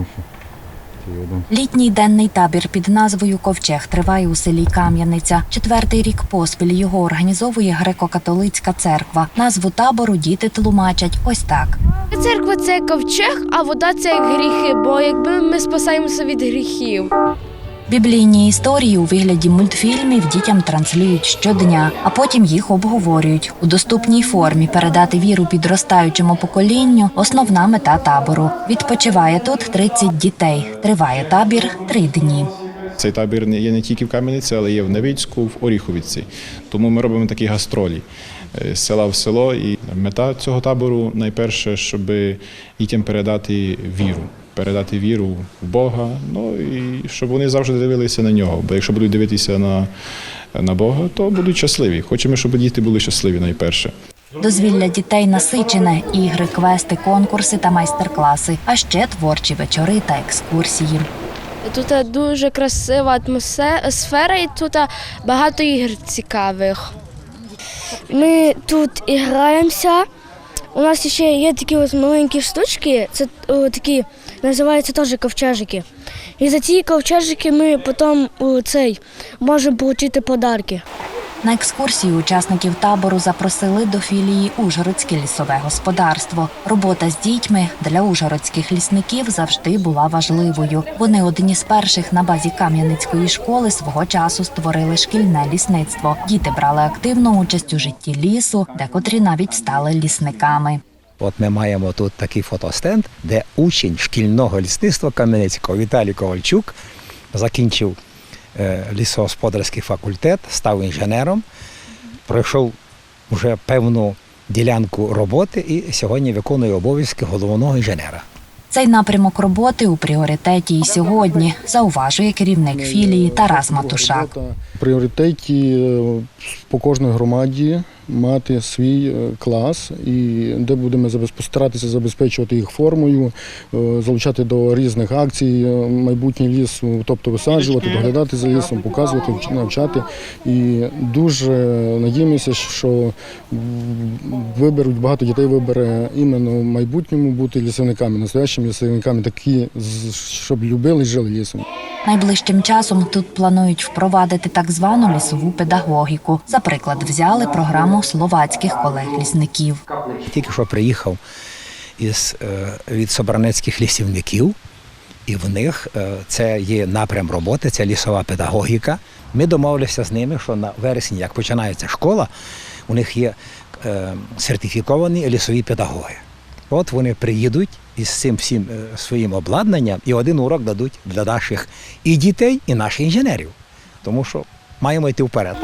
тому що це один. Літній денний табір під назвою Ковчег триває у селі Кам'яниця. Четвертий рік поспіль його організовує греко-католицька церква. Назву табору діти тлумачать ось так. Церква це як ковчег, а вода це як гріхи, бо якби ми спасаємося від гріхів. Біблійні історії у вигляді мультфільмів дітям транслюють щодня, а потім їх обговорюють у доступній формі. Передати віру підростаючому поколінню основна мета табору. Відпочиває тут 30 дітей. Триває табір три дні. Цей табір не- є не тільки в Кам'яниці, але є в Невицьку, в Оріховиці. Тому ми робимо такі гастролі е, з села в село. І мета цього табору найперше, щоб дітям передати віру. Передати віру в Бога, ну і щоб вони завжди дивилися на нього. Бо якщо будуть дивитися на, на Бога, то будуть щасливі. Хочемо, щоб діти були щасливі найперше. Дозвілля дітей насичене, ігри, квести, конкурси та майстер-класи, а ще творчі вечори та екскурсії. Тут дуже красива атмосфера і тут багато ігор цікавих. Ми тут і граємося. У нас ще є такі ось маленькі штучки, це о, такі називаються теж ковчежики. І за ці ковчежики ми потім о, цей можемо отримати подарки. На екскурсію учасників табору запросили до філії Ужгородське лісове господарство. Робота з дітьми для ужгородських лісників завжди була важливою. Вони одні з перших на базі Кам'яницької школи свого часу створили шкільне лісництво. Діти брали активну участь у житті лісу, декотрі навіть стали лісниками. От ми маємо тут такий фотостенд, де учень шкільного лісництва Кам'янецького Віталій Ковальчук закінчив лісогосподарський факультет, став інженером, пройшов вже певну ділянку роботи і сьогодні виконує обов'язки головного інженера. Цей напрямок роботи у пріоритеті і сьогодні, зауважує керівник філії Тарас Матушак. Пріоритеті е, по кожній громаді мати свій е, клас, і де будемо постаратися забезпечувати їх формою, е, залучати до різних акцій майбутнє лісу, тобто висаджувати, доглядати за лісом, показувати, навчати. І дуже надіємося, що виберуть багато дітей вибере іменно в майбутньому бути лісівниками, настоящими лісівниками, такі, щоб любили і жили лісом. Найближчим часом тут планують впровадити так звану лісову педагогіку. За приклад взяли програму словацьких колег-лісників. Тільки що приїхав із, е, від собранецьких лісівників, і в них е, це є напрям роботи, це лісова педагогіка. Ми домовилися з ними, що на вересні, як починається школа, у них є е, сертифіковані лісові педагоги. От вони приїдуть із цим всім е, своїм обладнанням і один урок дадуть для наших і дітей, і наших інженерів. Тому що маємо йти вперед.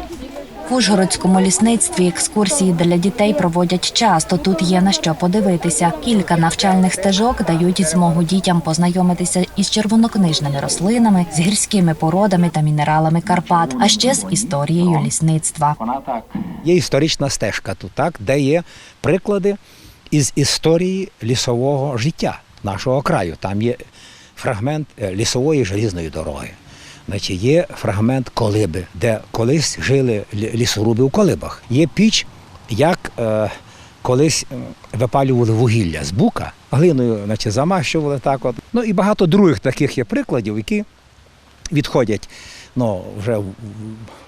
В Ужгородському лісництві екскурсії для дітей проводять часто. Тут є на що подивитися. Кілька навчальних стежок дають змогу дітям познайомитися із червонокнижними рослинами, з гірськими породами та мінералами Карпат, а ще з історією лісництва. Є історична стежка тут, так, де є приклади із історії лісового життя нашого краю. Там є фрагмент е, лісової желізної дороги. Значить, є фрагмент колиби, де колись жили лісоруби у колибах. Є піч, як е, колись випалювали вугілля з бука, глиною значить, замащували так. От. Ну і багато других таких є прикладів, які відходять ну, вже в,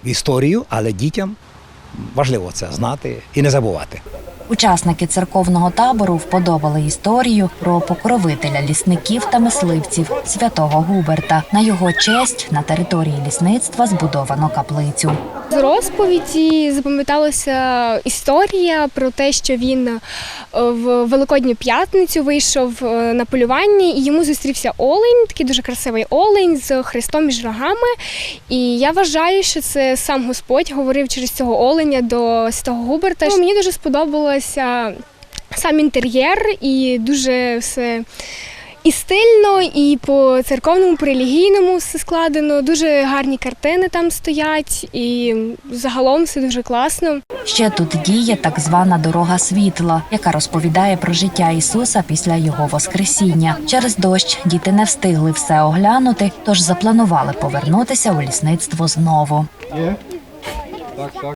в історію, але дітям важливо це знати і не забувати. Учасники церковного табору вподобали історію про покровителя лісників та мисливців святого Губерта. На його честь на території лісництва збудовано каплицю. З розповіді запам'яталася історія про те, що він е, в Великодню п'ятницю вийшов е, на полювання і йому зустрівся олень, такий дуже красивий олень з хрестом між рогами. І я вважаю, що це сам Господь говорив через цього оленя до святого Губерта. Мені дуже сподобалося сам інтер'єр і дуже все. І стильно, і по церковному, по релігійному все складено. Дуже гарні картини там стоять, і загалом все дуже класно. Ще тут діє так звана дорога світла, яка розповідає про життя Ісуса після його воскресіння. Через дощ діти не встигли все оглянути, тож запланували повернутися у лісництво знову. Так, так.